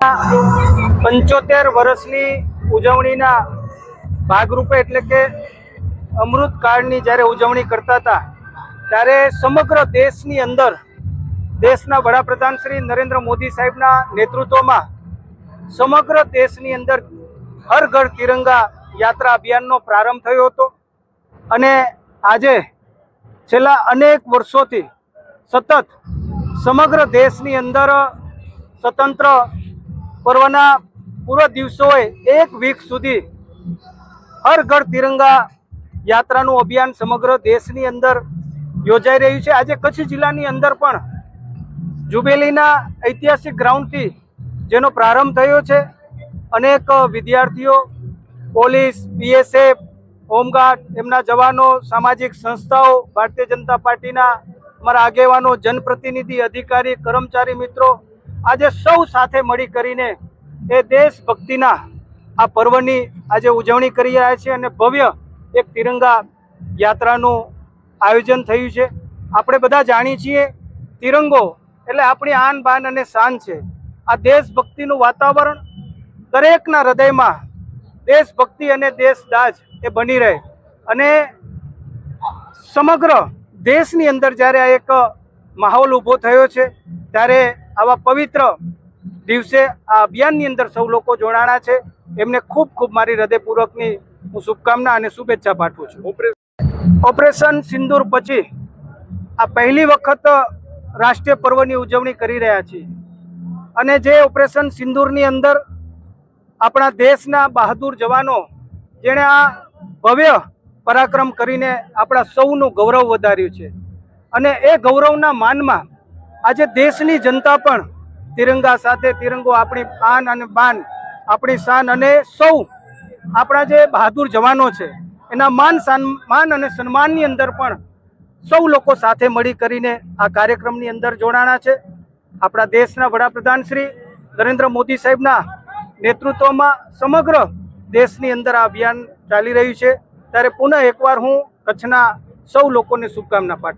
પંચોતેર વર્ષની ઉજવણીના ભાગરૂપે એટલે કે અમૃતકાળની જ્યારે ઉજવણી કરતા હતા, ત્યારે સમગ્ર દેશની અંદર દેશના વડાપ્રધાન શ્રી નરેન્દ્ર મોદી સાહેબના નેતૃત્વમાં સમગ્ર દેશની અંદર હર ઘર તિરંગા યાત્રા અભિયાનનો પ્રારંભ થયો હતો અને આજે છેલ્લા અનેક વર્ષોથી સતત સમગ્ર દેશની અંદર સ્વતંત્ર પર્વના પૂર્વ દિવસોએ એક વીક સુધી હર ઘર તિરંગા યાત્રાનું અભિયાન સમગ્ર દેશની અંદર યોજાઈ રહ્યું છે. આજે કચ્છ જિલ્લાની અંદર પણ જુબેલીના ઐતિહાસિક ગ્રાઉન્ડથી જેનો પ્રારંભ થયો છે. અનેક વિદ્યાર્થીઓ, પોલીસ બીએસએફ હોમગાર્ડ, એમના જવાનો, સામાજિક સંસ્થાઓ, ભારતીય જનતા પાર્ટીના અમારા આગેવાનો, જનપ્રતિનિધિ, અધિકારી, કર્મચારી મિત્રો આજે સૌ સાથે મળી કરીને એ દેશભક્તિના આ પર્વની આજે ઉજવણી કરી રહ્યા છે અને ભવ્ય એક તિરંગા યાત્રાનું આયોજન થયું છે. આપણે બધા જાણીએ છીએ તિરંગો એટલે આપણી આન, બાન અને શાન છે. આ દેશભક્તિનું વાતાવરણ દરેકના હૃદયમાં દેશભક્તિ અને દેશદાજ એ બની રહે. અને સમગ્ર દેશની અંદર જ્યારે આ એક માહોલ ઊભો થયો છે, ત્યારે આવા પવિત્ર દિવસે આ અભિયાનની અંદર સૌ લોકો જોડાણા છે. એમને ખૂબ ખૂબ મારી હૃદયપૂર્વકની હું શુભકામના અને શુભેચ્છા પાઠવું છું. ઓપરેશન સિંદૂર પછી આ પહેલી વખત રાષ્ટ્રીય પર્વની ઉજવણી કરી રહ્યા છીએ. અને જે ઓપરેશન સિંદૂરની અંદર આપણા દેશના બહાદુર જવાનો, જેણે આ ભવ્ય પરાક્રમ કરીને આપણા સૌનું ગૌરવ વધાર્યું છે. અને એ ગૌરવના માનમાં આજે દેશની જનતા પણ તિરંગા સાથે તિરંગો આપણી આન અને બાન, આપણી શાન અને સૌ આપણા જે બહાદુર જવાનો છે, એના માન સન્માન અને સન્માનની અંદર પણ સૌ લોકો સાથે મળી કરીને આ કાર્યક્રમની અંદર જોડાણા છે. આપણા દેશના વડાપ્રધાન શ્રી નરેન્દ્ર મોદી સાહેબના નેતૃત્વમાં સમગ્ર દેશની અંદર આ અભિયાન ચાલી રહ્યું છે. ત્યારે પુનઃ એકવાર હું કચ્છના સૌ લોકોને શુભકામના પાઠવું